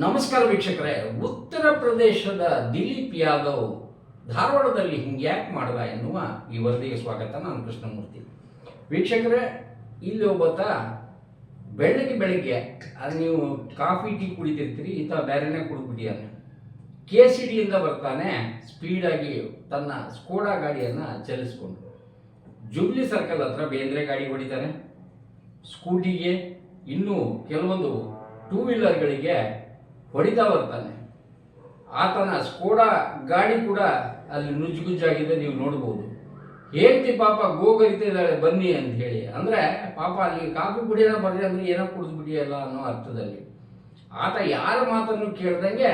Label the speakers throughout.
Speaker 1: ನಮಸ್ಕಾರ ವೀಕ್ಷಕರೇ, ಉತ್ತರ ಪ್ರದೇಶದ ದಿಲೀಪ್ ಯಾದವ್ ಧಾರವಾಡದಲ್ಲಿ ಹಿಂಗೆ ಯಾಕೆ ಮಾಡ್ದ ಎನ್ನುವ ಈ ವರದಿಗೆ ಸ್ವಾಗತ, ನಾನು ಕೃಷ್ಣಮೂರ್ತಿ. ವೀಕ್ಷಕರೇ, ಇಲ್ಲಿ ಒಬ್ಬತ ಬೆಳಗ್ಗೆ ಬೆಳಗ್ಗೆ ಅದು ನೀವು ಕಾಫಿ, ಟೀ ಕುಡಿತಿರ್ತೀರಿ, ಈತ ಬೇರೆನೇ ಕುಡಿದ್ಬಿಟ್ಟಿಯಾನೆ ಕೆ ಸಿ ಡಿಯಿಂದ ಬರ್ತಾನೆ, ಸ್ಪೀಡಾಗಿ ತನ್ನ ಸ್ಕೋಡಾ ಗಾಡಿಯನ್ನು ಚಲಿಸ್ಕೊಂಡು. ಜುಬ್ಲಿ ಸರ್ಕಲ್ ಹತ್ರ ಬೇಂದ್ರೆ ಗಾಡಿ ಹೊಡಿತಾನೆ. ಸ್ಕೂಟಿಗೆ ಇನ್ನೂ ಕೆಲವೊಂದು ಟೂ ವೀಲರ್ಗಳಿಗೆ ಹೊಡಿತಾ ಬರ್ತಾನೆ ಆತನ ಸ್ಕೋಡ ಗಾಡಿ ಕೂಡ ಅಲ್ಲಿ ನುಜ್ಜುಗುಜ್ಜಾಗಿದೆ ನೀವು ನೋಡ್ಬೋದು. ಹೇಳ್ತಿ ಪಾಪ ಗೋಗರಿತ ಇದ್ದಾಳೆ ಬನ್ನಿ ಅಂತ ಹೇಳಿ. ಅಂದರೆ ಪಾಪ ಅಲ್ಲಿ ಕಾಫಿ ಕುಡಿಯೋಣ ಬರ್ರಿ ಅಂದ್ರೆ ಏನೋ ಕುಡಿದು ಬಿಡಿಯಲ್ಲ ಅನ್ನೋ ಅರ್ಥದಲ್ಲಿ. ಆತ ಯಾರ ಮಾತನ್ನು ಕೇಳ್ದಂಗೆ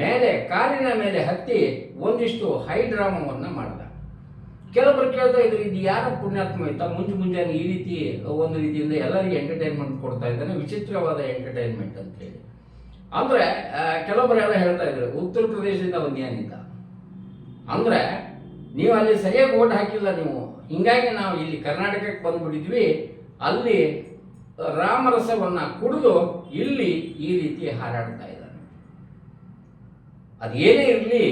Speaker 1: ಮೇಲೆ, ಕಾರಿನ ಮೇಲೆ ಹತ್ತಿ ಒಂದಿಷ್ಟು ಹೈ ಮಾಡಿದ. ಮಾಡ್ದ ಕೆಲವರು ಕೇಳ್ತಾ ಇದ್ರು, ಇದು ಯಾರ ಪುಣ್ಯಾತ್ಮ? ಆಯ್ತಾ ಮುಂಜು ಮುಂಜಾನೆ ಈ ರೀತಿ ಒಂದು ರೀತಿಯಿಂದ ಎಲ್ಲರಿಗೆ ಎಂಟರ್ಟೈನ್ಮೆಂಟ್ ಕೊಡ್ತಾ ಇದ್ದಾನೆ, ವಿಚಿತ್ರವಾದ ಎಂಟರ್ಟೈನ್ಮೆಂಟ್ ಅಂತ ಹೇಳಿ. ಅಂದ್ರೆ ಆ, ಕೆಲವರೆಲ್ಲ ಹೇಳ್ತಾ ಇದ್ರು ಉತ್ತರ ಪ್ರದೇಶದಿಂದ ಅಂತ. ಅಂದ್ರೆ ನೀವು ಅಲ್ಲಿ ಸರಿಯಾಗಿ ಓಟ್ ಹಾಕಿಲ್ಲ ನೀವು. ಹಿಂಗಾಗಿ ನಾವು ಇಲ್ಲಿ ಕರ್ನಾಟಕಕ್ಕೆ ಬಂದ್ಬಿಟ್ಟಿದ್ವಿ. ಅಲ್ಲಿ ರಾಮರಸವನ್ನ ಕುಡಿದು ಇಲ್ಲಿ ಈ ರೀತಿ ಹಾರಾಡ್ತಾ ಇದ್ದಾನೆ ಅದೇನೇ ಇರಲಿ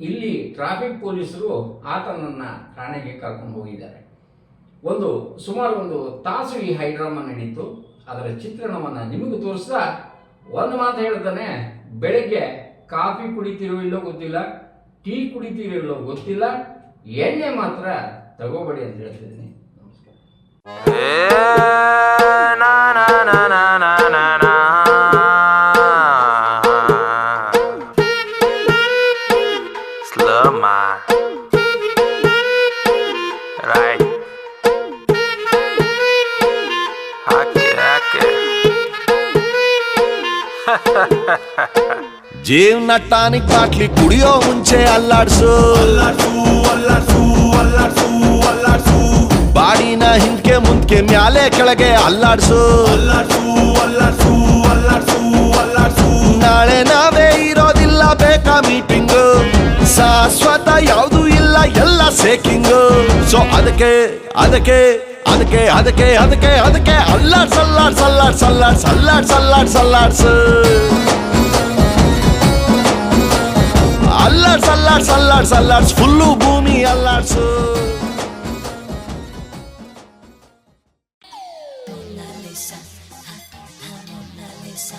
Speaker 1: ಇಲ್ಲಿ ಟ್ರಾಫಿಕ್ ಪೊಲೀಸರು ಆತನನ್ನ ಠಾಣೆಗೆ ಕರ್ಕೊಂಡು ಹೋಗಿದ್ದಾರೆ. ಒಂದು ಸುಮಾರು ಒಂದು ತಾಸು ಈ ಹೈಡ್ರಾಮಾ ನಡೀತು. ಅದರ ಚಿತ್ರಣವನ್ನು ನಿಮಗೂ ತೋರಿಸ್ತಾ ಒಂದು ಮಾತು ಹೇಳ್ತಾನೆ, ಬೆಳಗ್ಗೆ ಕಾಫಿ ಕುಡಿತೀರೋ ಇಲ್ಲೋ ಗೊತ್ತಿಲ್ಲ, ಟೀ ಕುಡಿತೀರೋ ಇಲ್ಲೋ ಗೊತ್ತಿಲ್ಲ, ಎಣ್ಣೆ ಮಾತ್ರ ತಗೋಬೇಡಿ ಅಂತ ಹೇಳ್ತಿದ್ದೀನಿ. ನಮಸ್ಕಾರ.
Speaker 2: ಜೀವನ ಟಾನಿಕ್ ಬಾಟ್ಲಿ ಕುಡಿಯೋ ಮುಂಚೆ ಅಲ್ಲಾಡ್ಸು. ಬಾಡಿನ ಹಿಂದ್ಕೆ ಮುಂದ್ಕೆ ಮ್ಯಾಲೆ ಕೆಳಗೆ ಅಲ್ಲಾಡ್ಸು. ನಾಳೆ ನಾವೇ ಇರೋದಿಲ್ಲ ಬೇಕಾ ಮೀಟಿಂಗ್. ಶಾಶ್ವತ ಯಾವುದು ಇಲ್ಲ ಎಲ್ಲ ಸೇಕಿಂಗ್. ಸೊ ಅದಕ್ಕೆ ಅದಕ್ಕೆ ಅದಕ್ಕೆ ಅದಕ್ಕೆ ಅದಕ್ಕೆ ಅದಕ್ಕೆ ಅಲ್ಲಾಡ್ಸ್. ಅಲ್ಲಾಡ್ಸ್ ಅಲ್ಲಾಡ್ಸ್ ಅಲ್ಲಾಡ್ಸ್ ಅಲ್ಲಾಡ್ಸ್ ಅಲ್ಲಾಡ್ಸ್ ಅಲ್ಲಾಡ್ಸು ಅಲ್ಲಾಡ್ಸ್ ಅಲ್ಲಾಡ್ಸ್ ಅಲ್ಲಾಡ್ಸ್ ಅಲ್ಲಾಡ್ಸ್ ಫುಲ್ಲು ಭೂಮಿ ಅಲ್ಲಾಡ್ಸು
Speaker 3: Mona Lisa,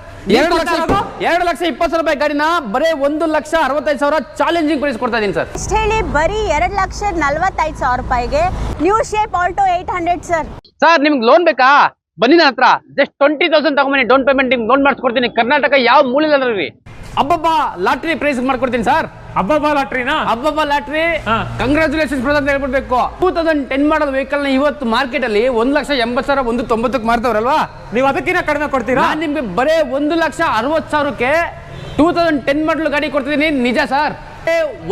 Speaker 4: ಎರಡು ಲಕ್ಷ ಎರಡು ಲಕ್ಷ ಇಪ್ಪತ್ತು ಸಾವಿರ ರೂಪಾಯಿ ಗಾಡಿನ ಬರೀ ಒಂದು ಲಕ್ಷ ಅರವತ್ತೈದು ಸಾವಿರ ಚಾಲೆಂಜಿಂಗ್ ಪ್ರೈಸ್ ಕೊಡ್ತಾ ಇದೀನಿ ಸರ್.
Speaker 5: ಅಷ್ಟು ಹೇಳಿ ಬರೀ ಎರಡು ಲಕ್ಷ ನಲ್ವತ್ತೈದು ಸಾವಿರ ರೂಪಾಯಿಗೆ new shape Alto eight hundred sir
Speaker 4: sir ನಿಮ್ಗೆ ಲೋನ್ ಬೇಕಾ? ಬನ್ನಿ ನನ್ನ ಹತ್ರ. ಜಸ್ಟ್ ಟ್ವೆಂಟಿ ತೌಸಂಡ್ ತಗೊಂಬನ್ನಿ. ಡೌನ್ ಪೇಮೆಂಟ್ ನಿಮ್ಗೆ ಲೋನ್ ಮಾಡಿಸ್ಕೊಡ್ತೀನಿ. ಕರ್ನಾಟಕ ಯಾವ ಮೂಲೆಯಲ್ಲಿ ಅಬ್ಬಬ್ಬ ಲಾಟ್ರಿ ಪ್ರೈಸ್ ಮಾಡ್ಕೊಡ್ತೀನಿ ಸರ್.
Speaker 6: ಹಬ್ಬ ಲಾಟ್ರಿನಾ?
Speaker 4: ಅಬ್ಬಬ್ಬ ಲಾಟ್ರಿ.
Speaker 6: ಹಾ.
Speaker 4: ಕಂಗ್ರಾಚುಲೇಷನ್ಸ್ ಅಂತ ಹೇಳ್ಬಿಡ್ಬೇಕು. ಟೂ ತೌಸಂಡ್ ಟೆನ್ ಮಾಡಲ್ ವೆಹಿಕಲ್ನ ಇವತ್ತು ಮಾರ್ಕೆಟ್ ಅಲ್ಲಿ ಒಂದ್ ಲಕ್ಷ ಎಂಬತ್ತು ಸಾವಿರ ಒಂದು ತೊಂಬತ್ತಕ್ಕೆ ಮಾರ್ತವ್ರಲ್ವಾ?
Speaker 6: ನೀವು ಅದಕ್ಕಿಂತ ಕಡಿಮೆ ಕೊಡ್ತೀರಾ?
Speaker 4: ನಾನು ನಿಮ್ಗೆ ಬರೇ ಒಂದು ಲಕ್ಷ ಅರವತ್ತು ಸಾವಿರಕ್ಕೆ ಟೂ ತೌಸಂಡ್ ಟೆನ್ ಮಾಡಲ್ ಗಾಡಿ ಕೊಡ್ತಿದ್ದೀನಿ. ನಿಜ ಸರ್.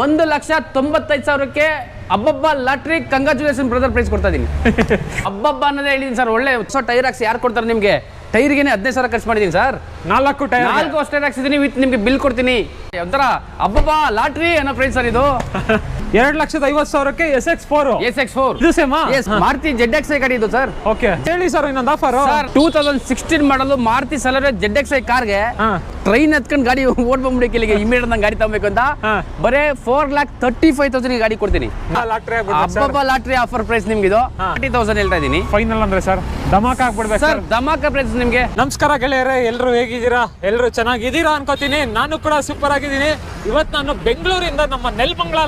Speaker 4: ಒಂದು ಲಕ್ಷ ತೊಂಬತ್ತೈದು ಸಾವಿರಕ್ಕೆ ಅಬ್ಬಬ್ಬ ಲಾಟ್ರಿ ಕಂಗ್ರಾಚುಲೇಷನ್ ಬ್ರದರ್ ಪ್ರೈಸ್ ಕೊಡ್ತಾ ಇದೀನಿ. ಅಬ್ಬಬ್ಬ ಅನ್ನೋದೇ ಹೇಳಿದೀನಿ ಸರ್. ಒಳ್ಳೆ ಹೊಸ ಟೈರ್ ಹಾಕ್ಸಿ ಯಾರು ಕೊಡ್ತಾರೆ ನಿಮ್ಗೆ? ಟೈರ್ಗೆ ಹದಿನೈದು ಸಾವಿರ ಖರ್ಚು ಮಾಡಿದೀನಿ ಸರ್.
Speaker 6: ನಾಲ್ಕು ಟೈರ್
Speaker 4: ನಾಲ್ಕು ಅಷ್ಟೇ ಹಾಕ್ಸಿದ್ದೀನಿ ವಿತ್ ನಿಮ್ಗೆ ಬಿಲ್ ಕೊಡ್ತೀನಿ. ಒಂಥರ ಅಬ್ಬಬ್ಬಾ ಲಾಟ್ರಿ ಅನ್ನೋ ಫ್ರೆಂಡ್ ಸರ್ ಇದು.
Speaker 6: ಎರಡ್ ಲಕ್ಷದ ಐವತ್ತು ಸಾವಿರಕ್ಕೆ S X four
Speaker 4: S X four
Speaker 6: ಇದು ಸೇಮಾ
Speaker 4: ಮಾರುತಿ ಜೆಡ್ ಎಕ್ಸ್ ಐ ಗಾಡಿ ಇದು ಸರ್.
Speaker 6: ಓಕೆ ಹೇಳಿ ಸರ್ ಇನ್ನೊಂದು ಆಫರ್
Speaker 4: ಟೂ ತೌಸಂಡ್ ಸಿಕ್ಸ್ಟೀನ್ ಮಾಡಲು Maruti Celerio Z X I ಕಾರ್ಗೆ. Train ಹತ್ಕೊಂಡು ಗಾಡಿ ಓಡ್ ಬಂದ್ಬಿಡಿ ಇಲ್ಲಿಗೆ ಇಮಿಡಿಯೇಟ್ ನಂಗೆ ಗಾಡಿ ತಗೋಬೇಕು ಅಂತ. ಬರೇ four lakh thirty five thousand ಗಾಡಿ ಕೊಡ್ತೀನಿ.
Speaker 6: ಲಾಟ್ರಿ
Speaker 4: ಆಫರ್ ಪ್ರೈಸ್ ನಿಮ್ಗೆ ಇದು. ತರ್ಟಿ ತೌಸಂಡ್ ಹೇಳ್ತಾ ಇದೀನಿ.
Speaker 6: ಫೈನಲ್ ಅಂದ್ರೆ ಸರ್ ಧಮಾಕ ಹಾಕ್ಬಿಡ್ಬೇಕು
Speaker 4: ಸರ್
Speaker 6: ಸರ್
Speaker 4: ಧಮಾಕ ಪ್ರೈಸ್ ನಿಮ್ಗೆ.
Speaker 6: ನಮಸ್ಕಾರ ಗೆಳೆಯರೆ ಎಲ್ಲರೂ ಹೇಗಿದ್ದೀರಾ? ಎಲ್ಲರೂ ಚೆನ್ನಾಗಿದ್ದೀರಾ ಅನ್ಕೋತೀನಿ. ನಾನು ಕೂಡ ಸೂಪರ್ ಆಗಿದ್ದೀನಿ. ಇವತ್ತು ನಾನು ಬೆಂಗಳೂರಿಂದ ನಮ್ಮ ನೆಲಮಂಗಲ